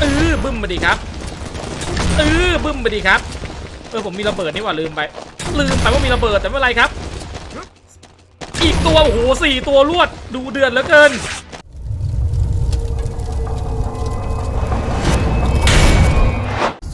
เออบึ้มมาดีครับเออบึ้มมาดีครับเออผมมีระเบิดนี่หว่าลืมไปลืมไปว่ามีระเบิดแต่ไม่เป็นไรครับ อีกตัวโอ้โหสี่ตัวรวดดูเดือดเหลือเกิน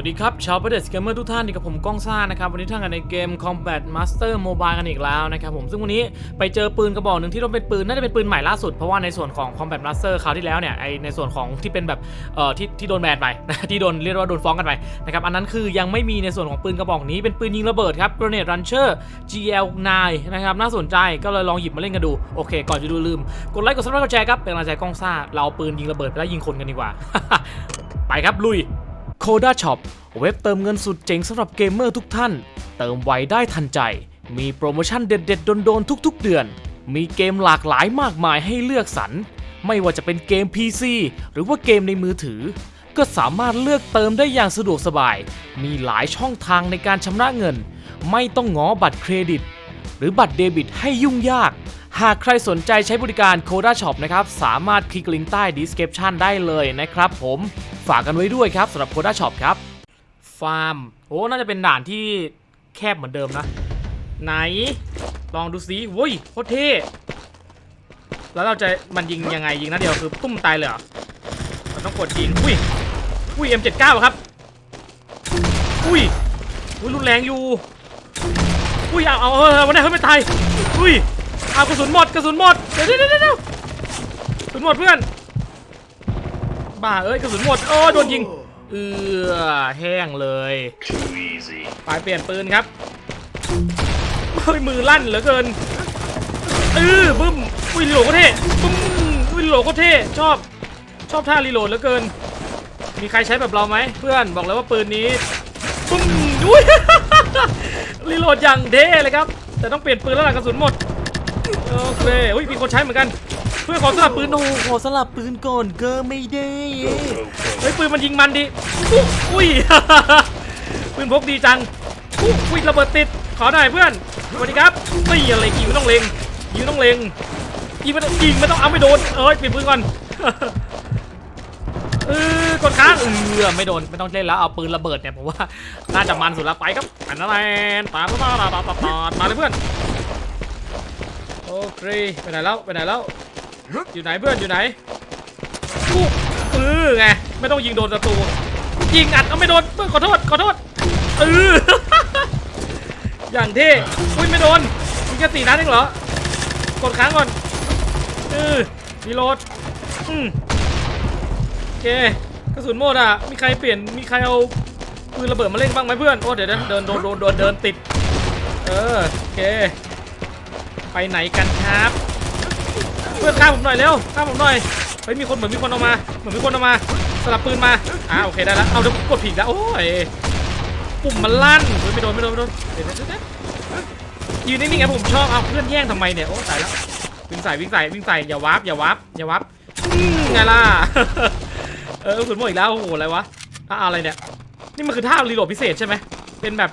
วัสดีครับชาวประเดสเกมเมอร์ทุกท่านนี่กับผมก้องซ่านะครับวันนี้ท่านกันในเกม Combat Master Mobile กันอีกแล้วนะครับผมซึ่งวันนี้ไปเจอปืนกระบอกหนึ่งที่ต้องเป็นปืนน่าจะเป็นปืนใหม่ล่าสุดเพราะว่าในส่วนของ Combat Master คราวที่แล้วเนี่ยไอในส่วนของที่เป็นแบบเอ่อที่ที่โดนแบนไปที่โดนเรียกว่าโดนฟ้องกันไปนะครับอันนั้นคือยังไม่มีในส่วนของปืนกระบอกนี้เป็นปืนยิงระเบิดครับ Grenade Launcher GL9 นะครับน่าสนใจก็เลยลองหยิบมาเล่นกันดูโอเค ก่อนจะดูลืมกดไลค์กดซับสไครต์กดแชร์ครับเป็นกำลังใจก้องซ่าเราเอาปืนยิงระเบิดไปแล้วยิงคนกันดีกว่า ไปครับลุย โคด้าช็อปเว็บเติมเงินสุดเจ๋งสำหรับเกมเมอร์ทุกท่าน เติมไวได้ทันใจ มีโปรโมชั่นเด็ดๆโดนๆทุกๆ เดือน มีเกมหลากหลายมากมายให้เลือกสรร ไม่ว่าจะเป็นเกม PC หรือว่าเกมในมือถือ ก็สามารถเลือกเติมได้อย่างสะดวกสบาย มีหลายช่องทางในการชำระเงิน ไม่ต้องง้อบัตรเครดิต หรือบัตรเดบิตให้ยุ่งยาก หากใครสนใจใช้บริการ Coda Shop นะครับ สามารถคลิกลิงก์ใต้ description ได้เลยนะครับผมฝากกันไว้ด้วยครับสำหรับ Coda Shop ครับ ฟาร์ม โอ้ น่าจะเป็นด่านที่แคบเหมือนเดิมนะ ไหน ลองดูสิโว้ยโคตรเท่แล้วเราจะมันยิงยังไงยิงนัดเดียวคือตุ้มตายเลยเหรอมันต้องกดยิงอุ้ยอุ้ย M79 อครับ อุ้ยอุ้ยรุนแรงอยู่ อุ้ยเอาเอาเออวันนี้เฮ้ยไม่ตาย อุ้ย เอากระสุนหมดกระสุนหมดเดี๋ยวเดี๋ยวเดี๋ยวเดี๋ยวกระสุนหมดเพื่อนบ้าเอ้ยกระสุนหมดโอ้โดนยิงเอือแห้งเลยไปเปลี่ยนปืนครับเฮ้ยมือลั่นเหลือเกินเออบึ้มอุ้ยโหลดก็เท่บึ้มอุ้ยโหลดก็เท่ชอบชอบท่ารีโหลดเหลือเกิน มีใครใช้แบบเราไหมเพื่อนบอกเลยว่าปืนนี้บึ้มอุ้ยรีโหลดอย่างเท่เลยครับ แต่ต้องเปลี่ยนปืนแล้วล่ะกระสุนหมด โอเคอุ้ยมีคนใช้เหมือนกัน เพื่อนขอสลับปืนโอ้โหขอสลับปืนก่อนก็ไม่ได้ Go, go, เฮ้ยปืนมันยิงมันดิอุ๊ยอุ้ย ปืนพกดีจังอุ๊ยอุ้ยระเบิดติดขอหน่อยเพื่อนสวัสดีครับไม่อะไรยิงไม่ต้องเล็งยิงไม่ต้องเล็งยิงไม่ต้องยิงไม่ต้องเอาไม่โดนเอ้ยเปลี่ยนปืนก่อนเออกดค้างเออไม่โดนไม่ต้องเล่นแล้วเอาปืนระเบิดเนี่ยผมว่าน่าจะมันสุดละไปครับอันนั้นแหละตาตาตาตาตาตาตามาเลยเพื่อน โอเคไปไหนแล้วไปไหนแล้วอยู่ไหนเพื่อนอยู่ไหนปุ๊บเออไงไม่ต้องยิงโดนศัตรูยิงอัดเอาไม่โดนเพื่อนขอโทษขอโทษเอออย่างเท่อุ้ยไม่โดนมีแค่สี่นัดเองเหรอกดค้างก่อนเออรีโหลดอืมโอเคกระสุนหมดอะมีใครเปลี่ยนมีใครเอาปืนระเบิดมาเล่นบ้างไหมเพื่อนโอ้เดี๋ยวนเดินโดนโดนโดนเดินติดเออโอเค ไปไหนกันครับ เพื่อนฆ่าผมหน่อยเร็วฆ่าผมหน่อยเฮ้ยมีคนเหมือนมีคนเอามาเหมือนมีคนเอามาสลับปืนมาอ่าโอเคได้แล้วเอาเดี๋ยวกดผิดแล้วโอ้ยปุ่มมันลั่นเฮ้ยไม่โดนไม่โดนไม่โดนเดี๋ยวเดี๋ยวเดี๋ยวยืนนิ่งๆไงผมชอบเอาเพื่อนแย่งทำไมเนี่ยโอ้ตายแล้ววิ่งใส่วิ่งใส่วิ่งใส่อย่าวาร์ปอย่าวาร์ปอย่าวาร์ปไงล่ะเออสุนหมอีกแล้วโอ้โหอะไรวะอะอะไรเนี่ยนี่มันคือท่ารีโหลดพิเศษใช่ไหมเป็นแบบ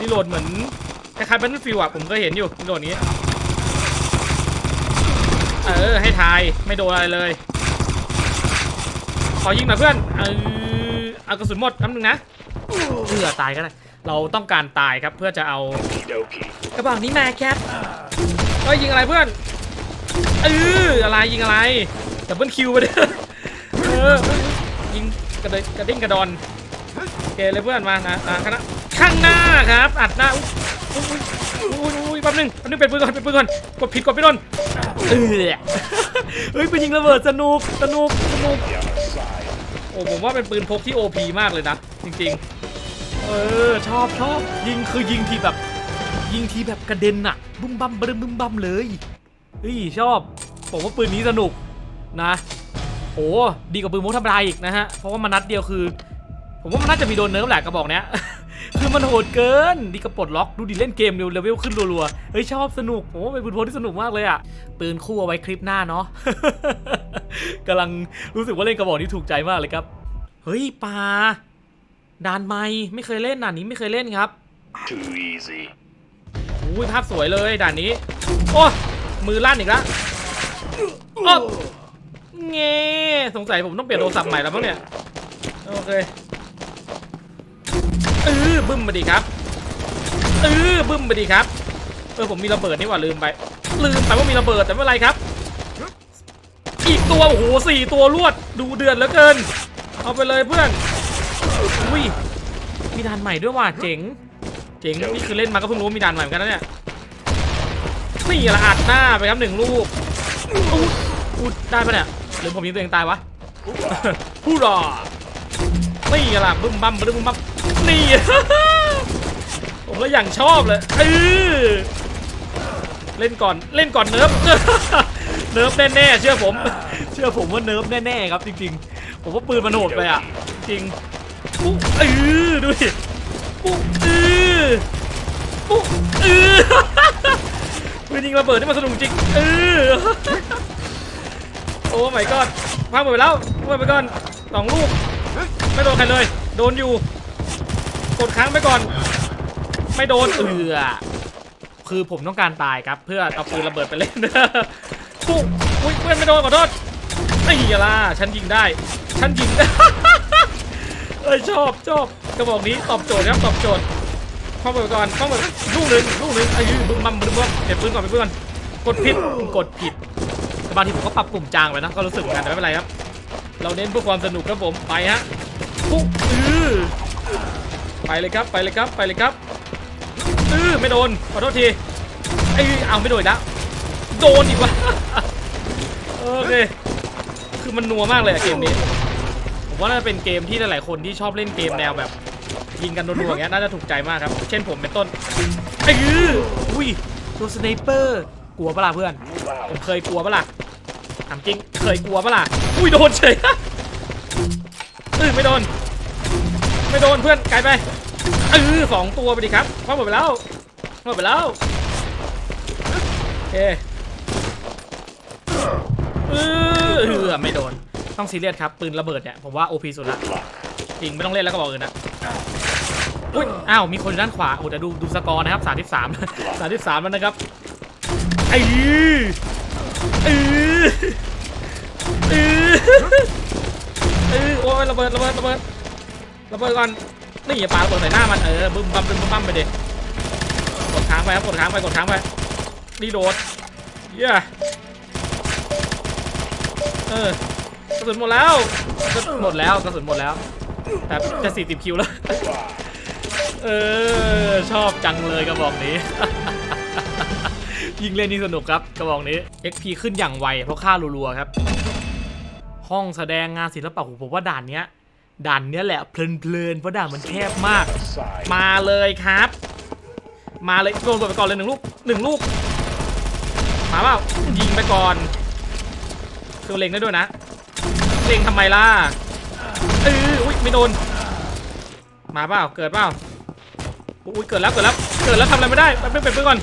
รีโหลดเหมือนคล้ายๆ Battlefield อะผมเคยเห็นอยู่รีโหลดนี้ เออ ให้ ทายไม่โดนอะไรเลย ขอยิงหน่อยเพื่อนเออเอากระสุนหมดน้ำหนึ่งนะเพื่อตายก็ได้เราต้องการตายครับเพื่อจะเอากระบอกนี้มาแคทเฮ้ยยิงอะไรเพื่อนเอออะไรยิงอะไรดับเบิลคิวไปเด้อเออยิงกระเดกระดิ่งกระดอนโอเคเลยเพื่อนมานะอ่าคณะข้างหน้าครับ อัดหน้า อุ้ยอุ้ยอุ้ยอุ้ยแป๊บนึงแป๊บนึงเป็นปืนก่อนเป็นปืนก่อนกดผิดกดไม่โดนเออเฮ้ยปืนยิงระเบิดสนุกสนุกสนุก The other side. โอ้ผมว่าเป็นปืนพกที่ OP มากเลยนะจริง ๆ เออชอบชอบยิงคือยิงทีแบบ ยิงทีแบบกระเด็นอะบึ้มบั้มบึ้มบึ้มบั้มเลยเฮ้ยชอบ ผมว่าปืนนี้สนุกนะโอ้ดีกว่าปืนพกธรรมดาอีกนะฮะ เพราะว่ามันนัดเดียวคือ ผมว่ามันน่าจะมีโดนเนิร์ฟแหละกระบอกเนี้ย คือมันโหดเกินดีกระปลดล็อกดูดิเล่นเกมเร็วเลเวลขึ้นรัวๆเฮ้ยชอบสนุกผมว่าเป็นปืนพกที่สนุกมากเลยอะปืนคู่เอาไว้คลิปหน้าเนาะกำลังรู้สึกว่าเล่นกระบอกนี้ถูกใจมากเลยครับ เฮ้ยปลาดานไม้ไม่เคยเล่นด่านนี้ไม่เคยเล่นครับ Too easy. อุ้ยภาพสวยเลยด่านนี้ โอ้มือลั่นอีกแล้วโอ้เงสงสัยผมต้องเปลี่ยนโทรศัพท์ใหม่แล้วมั้งเนี่ย โอเค เออบึ้มมาดีครับเออบึ้มมาดีครับเออผมมีระเบิดนี่หว่าลืมไป ลืมไปว่ามีระเบิดแต่ไม่เป็นไรครับ อีกตัวโอ้โหสี่ตัวรวดดูเดือดเหลือเกิน เอาไปเลยเพื่อนอุ้ยมีด่านใหม่ด้วยว่ะเจ๋งเจ๋งนี่คือเล่นมาก็เพิ่งรู้มีด่านใหม่เหมือนกันนะเนี่ยนี่ละอัดหน้าไปครับหนึ่งลูกอู้อู้ได้ปะเนี่ยหรือผมยิงตัวเองตายวะฮู้รอนี่ละบึ้มบั้มบึ้มบั้ม นี่ ผมแล้วอย่างชอบเลยเออเล่นก่อนเล่นก่อนเนิร์ฟเนิร์ฟแน่ๆเชื่อผม เชื่อผมว่าเนิร์ฟแน่ๆครับจริงๆ ผมว่าปืนมันโหดไปอะ จริงปุ๊บเออดูดิปุ๊บเออปุ๊บเออปืนยิงระเบิดนี่มันสนุกจริงเออโอ้ my god พังหมดไปแล้วพังไปก่อนสองลูกไม่โดนใครเลย โดนอยู่ กดค้างไปก่อน ไม่โดนเอือคือผมต้องการตายครับ เพื่อเอาปืนระเบิดไปเล่นปุ๊บอุ้ยเพื่อนไม่โดนขอโทษไอ้เหี้ยล่ะฉันยิงได้ ฉันยิงเอ้ยชอบชอบกระบอกนี้ตอบโจทย์ครับตอบโจทย์ข้าไปก่อนข้าไปลูกหนึ่งลูกหนึ่งไอ้ยืบึ้มบัมบึ้มบัมเก็บปืนก่อนเก็บปืนก่อนกดผิดกดผิดแต่บางทีผมก็ปรับปุ่มจางไปนะก็รู้สึกเหมือนกันแต่ไม่เป็นไรครับ เราเน้นเพื่อความสนุกครับผมไปฮะปุ๊บอือ ไปเลยครับไปเลยครับไปเลยครับอือไม่โดนขอโทษทีไอ้เอาไม่โดนอีกแล้วโดนอีกวะโอเคคือมันนัวมากเลยอะเกมนี้ผมว่าน่าจะเป็นเกมที่หลายๆคนที่ชอบเล่นเกมแนวแบบยิงกันนัวๆอย่างเงี้ยน่าจะถูกใจมากครับ เช่นผมเป็นต้นไอ้ยืออุ้ยตัวสไนเปอร์กลัวปะล่ะเพื่อนผมเคยกลัวปะล่ะถามจริงเคยกลัวปะล่ะอุ้ยโดนเฉยเออไม่โดน ไม่โดนเพื่อนไกลไปเออสองตัวไปดิครับเข้าหมดไปแล้วเข้าหมดไปแล้วโอเคเออเออไม่โดนต้องซีเรียสครับปืนระเบิดเนี่ยผมว่า OP สุดละจริงไม่ต้องเล่นแล้วก็บอกอื่นนะอุ้ยอ้าวมีคนด้านขวาโอ้แต่ดูดูสกอร์นะครับ33 33แล้วนะครับไอ้เออเออเออโอ้ยระเบิดระเบิดระเบิด ระเบิดก่อนนี่อย่าปาระเบิดใส่หน้ามันเออบึ้มบั้มบึ้มบั้มไปดิกดค้างไปครับกดค้างไปกดค้างไปรีโดดเย้เออกระสุนหมดแล้วกระสุนหมดแล้วกระสุนหมดแล้วแต่จะสี่สิบคิวแล้วเออชอบจังเลยกระบอกนี้ ยิงเล่นนี่สนุกครับกระบอกนี้ XP ขึ้นอย่างไวเพราะค่ารัวๆครับ ห้องแสดงงานศิลปะผมว่าด่านเนี้ย ด่านเนี้ยแหละเพลินๆเพราะด่านมันแคบมาก มาเลยครับ มาเลยโดนกดไปก่อนเลยหนึ่งลูกหนึ่งลูกมาเปล่ายิงไปก่อนคือเล็งได้ด้วยนะเล็งทำไมล่ะเอออุ้ยไม่โดน มาเปล่าเกิดเปล่าอุ้ยเกิดแล้วเกิดแล้วเกิดแล้วทำอะไรไม่ได้แป๊บนึงเป็นไปก่อน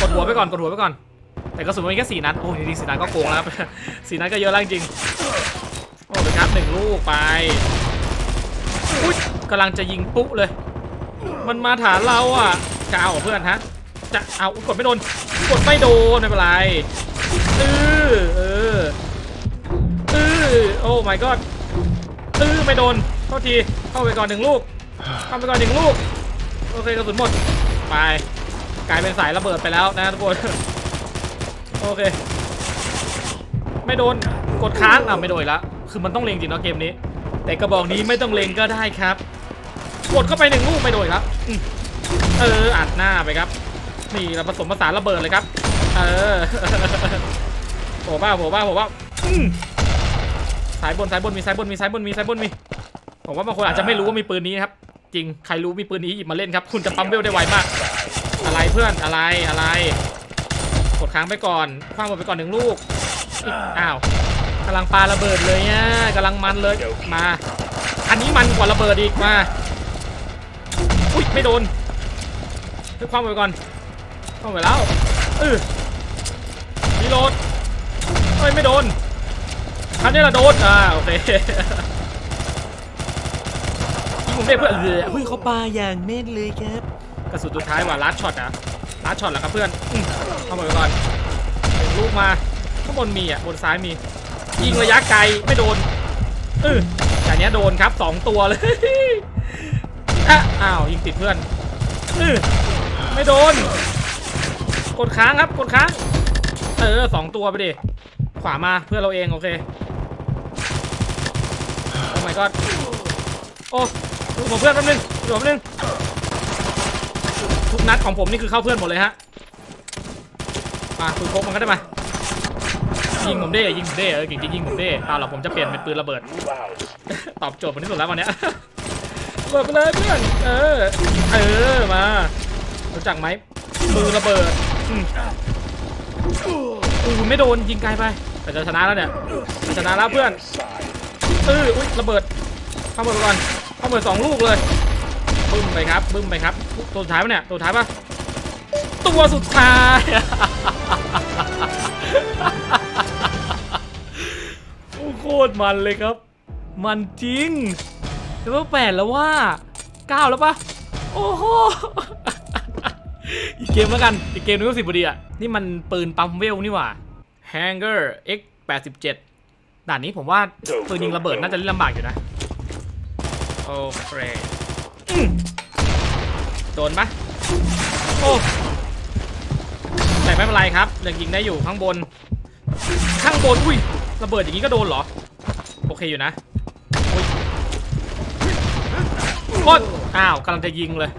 กดหัวไปก่อนกดหัวไปก่อน แต่กระสุนมันมีแค่สี่นัดโอ้ยจริงสี่นัดก็โกงแล้วครับสี่นัดก็เยอะแล้วจริง หนึ่งลูกไปอุ้ยกำลังจะยิงปุ๊เลย มันมาฐานเราอะจะเอาเหรอเพื่อนฮะ จะเอากดไม่โดน กดไม่โดนไม่เป็นไรเออเออเออโอ้ my god เออไม่โดนโทษทีเข้าไปก่อนหนึ่งลูกเข้าไปก่อนหนึ่งลูกโอเคกระสุนหมดไปกลายเป็นสายระเบิดไปแล้วนะทุกคนโอเค ไม่โดนกดค้างอะไม่โดนล้ว คือมันต้องเล็งจริงเนาะเกมนี้ แต่กระบอกนี้ไม่ต้องเล็งก็ได้ครับกดเข้าไปหนึ่งลูกไม่โดนอีกแล้วอืมเอออัดหน้าไปครับ นี่เราผสมผสานระเบิดเลยครับ เออโผล่บ้าโผล่บ้าโผล่บ้าสายบนสายบนมีสายบนมีสายบนมีสายบนมีผมว่าบางคนอาจจะไม่รู้ว่ามีปืนนี้ครับ จริงใครรู้มีปืนนี้หยิบมาเล่นครับ คุณจะปั๊มเวลได้ไวมาก อะไรเพื่อนอะไรอะไรกดค้างไปก่อนคว้างหมดไปก่อนหนึ่งลูกอ้าว กำลังปาระเบิดเลยเนี่ยกำลังมันเลยมา อันนี้มันกว่าระเบิดอีกมาอุ้ยไม่โดนเฮ้ยคว้างหมดไปก่อนคว้างไปแล้วเออรีโหลดเฮ้ยไม่โดนคราวนี้เราโดนอ่าโอเคยิงผมได้เพื่อนเรือเฮ้ยเขาปาอย่างแม่นเลยครับกระสุนสุดท้ายว่ะลัดช็อตอะลัดช็อตเหรอครับเพื่อนอืมเข้ามาไปก่อนเห็นลูกมาข้างบนมีอะบนซ้ายมี ยิงระยะไกลไม่โดนเออแต่เนี้ยโดนครับสองตัวเลยอะอ้าวยิงติดเพื่อนเออไม่โดน กดค้างครับกดค้าง เออสองตัวไปดิ ขวามาเพื่อเราเองโอเค โอ้ my god โอ้ดูผมเพื่อนแป๊บนึงดูผมแป๊บนึง ทุกนัดของผมนี่คือเข้าเพื่อนหมดเลยฮะมาปืนพกมันก็ได้มา ยิงผมเด้ยิงผมเด้เออจริงๆยิงผมเด้เปล่าหรอกผมจะเปลี่ยนเป็นปืนระเบิด Move out. ตอบโจทย์ผมที่สุดแล้ววันเนี้ยระเบิดไปเลยเพื่อนเออเออมารู้จักไหมมือระเบิดอืมอู้ไม่โดนยิงไกลไปแต่จะชนะแล้วเนี่ยจะชนะแล้วเพื่อน Side. เอออุ้ยระเบิดเข้าเบิดไปก่อนเข้าเบิดสองลูกเลยบึ้มไปครับบึ้มไปครับ ตัวสุดท้ายปะเนี่ยตัวสุดท้ายปะตัวสุดท้ายโอ้โคตรมันเลยครับ มันจริงแต่ว่าแปดแล้วว่าเก้าแล้วปะโอ้โหอีกเกมแล้วกัน อีกเกมนึงก็สิบพอดีอะ นี่มันปืนปั๊มเวลนี่หว่า Hanger X 87ด่านนี้ผมว่าปืนยิงระเบิดน่าจะเล่นลำบากอยู่นะ โอเคโดนปะโอ้แต่ไม่เป็นไรครับยังยิงได้อยู่ข้างบน ข้างบน อุ้ย ระเบิดอย่างนี้ก็โดนเหรอ โอเคอยู่นะอุ้ยโอ๊ยอ้าวกำลังจะยิงเลย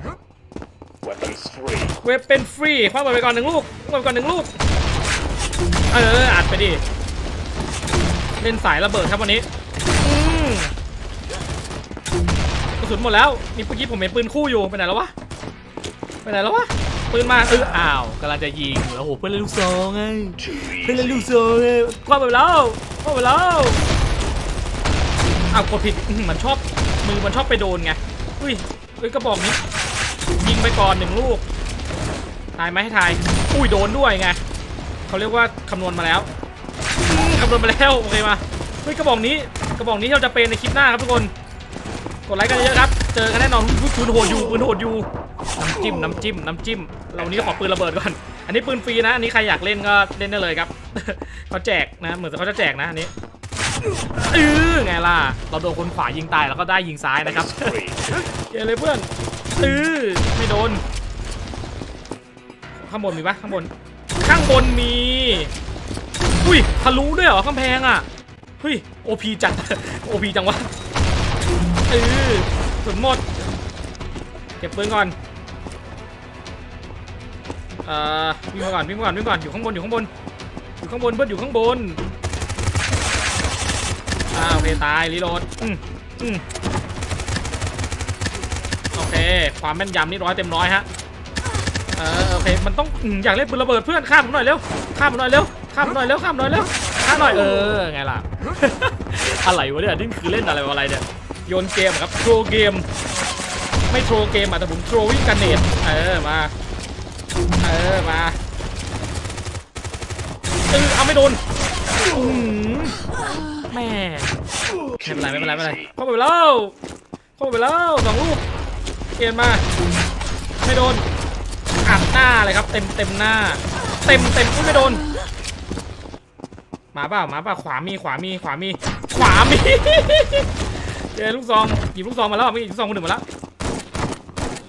Weapons free. เว็บเป็นฟรีคว้าไปก่อนหนึ่งลูกคว้าไปก่อนหนึ่งลูก เอออัดไปดิ เล่นสายระเบิดครับวันนี้อืมกระสุนหมดแล้ว นี่เมื่อกี้ผมเห็นปืนคู่อยู่ ไปไหนแล้ววะ ไปไหนแล้ววะ ปืนมาเอออ้าวกำลังจะยิงแล้วโหเพื่อนเล่นลูกซองไงเพื่อนเล่นลูกซองไงคว้าไปแล้วคว้าไปแล้วอ้าวกดผิดอื้อหือมันชอบมือมันชอบไปโดนไงอุ้ยเอ้ยกระบอกนี้ยิงไปก่อนหนึ่งลูกทายไหมให้ทายอุ้ยโดนด้วยไงเขาเรียกว่าคำนวณมาแล้วคำนวณมาแล้วโอเคมาเฮ้ยกระบอกนี้กระบอกนี้เราจะเป็นในคลิปหน้าครับทุกคน กดไลค์กันเยอะครับ เจอกันแน่นอนปืนโหดอยู่ปืนโหดอยู่ น้ำจิ้มน้ำจิ้มน้ำจิ้มเราวันนี้ขอปืนระเบิดก่อน อันนี้ปืนฟรีนะ อันนี้ใครอยากเล่นก็เล่นได้เลยครับ เขาแจกนะ เหมือนเขาจะแจกนะอันนี้เออไงล่ะ เราโดนคนขวายิงตายแล้วก็ได้ยิงซ้ายนะครับเกเลยเพื่อนเออไม่โดน ข้างบนมีปะข้างบน ข้างบนมี อุ้ยทะลุด้วยเหรอกำแพงอะ เฮ้ยโอพีจัดโอพีจังวะเออสุดหมด เก็บปืนก่อน อ่อวิ่งมาก่อนวิ่งมาก่อนวิ่งมาก่อนอยู่ข้างบนอยู่ข้างบนอยู่ข้างบนเพื่อนอยู่ข้างบนอ่าโอเคตายรีโหลดอืมอืมโอเค ความแม่นยำนี่ร้อยเต็มร้อยฮะเออโอเคมันต้องอืมอยากเล่นปืนระเบิดเพื่อนข้ามผมหน่อยเร็วข้ามผมหน่อยเร็วข้ามผมหน่อยเร็วข้ามผมหน่อยเร็วข้ามหน่อยเออไงล่ะ อะไรวะเนี่ยนี่คือเล่นอะไรวะอะไรเนี่ยโยนเกมเหรอครับโทรเกม ไม่โทรเกมอะแต่ผมโทรวิ่งกันเนตเออมา เออมาเออเอาไม่โดนอืมแม่ไม่เป็นไรไม่เป็นไรไม่เป็นไรเข้าไปแล้วเข้าไปแล้วสองลูกเกณฑ์มาไม่โดนอัดหน้าเลยครับเต็มเต็มหน้า เต็มเต็มอุ๊ยไม่โดนหมาเปล่าหมาเปล่าขวามีขวามีขวามีขวามี เจอลูกซองหยิบลูกซองมาแล้วไม่หยิบลูกซองคนหนึ่งมาแล้ว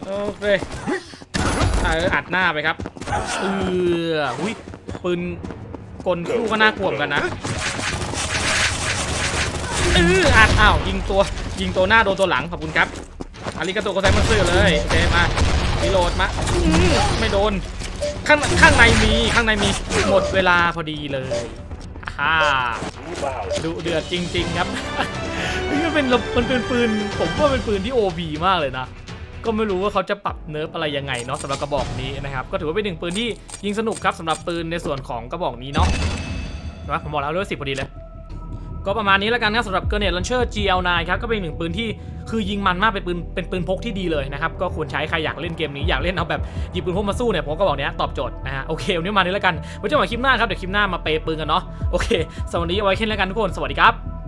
โอเค เอออัดหน้าไปครับเอออุ้ยปืนกลคู่ก็น่ากลัวกันนะเอออัดอ้าวยิงตัวยิงตัวหน้าโดนตัวหลังขอบคุณครับอาริกาโตโกไซมัสซื่อเลยโอเคมารีโหลดมาไม่โดนข้างข้างในมีข้างในมีหมดเวลาพอดีเลยฮ่าดูเดือดจริง ๆ ครับนี่มันเป็นมันเป็นปืน ผมว่าเป็นปืนที่ OB มากเลยนะ ก็ไม่รู้ว่าเขาจะปรับเนิร์ฟอะไรยังไงเนาะสำหรับกระบอกนี้นะครับ ก็ถือว่าเป็นหนึ่งปืนที่ยิงสนุกครับสำหรับปืนในส่วนของกระบอกนี้เนาะนะผมบอกแล้วเลือสิพอดีเลยก็ประมาณนี้แล้วกันครับสำหรับ g r e n a d e Launcher GL9 ครับก็เป็นหนึ่งปืนที่คือยิงมันมากเป็นปืนเป็นปืนพกที่ดีเลยนะครับ ก็ควรใช้ใครอยากเล่นเกมนี้อยากเล่นเอาแบบหยิบปืนพกมาสู้เนี่ยผมก็บอกเนี้ยตอบโจทย์นะฮะโอเควันนี้มานี้แล้วกันไว้เจอกันคลิปหน้าครับเดี๋ยวคลิปหน้ามาเปย์ปืนกันเนาะโอเคสวันนี้เอาไว้แค่นี้แล้วกันทุกคนสวัสดีครับ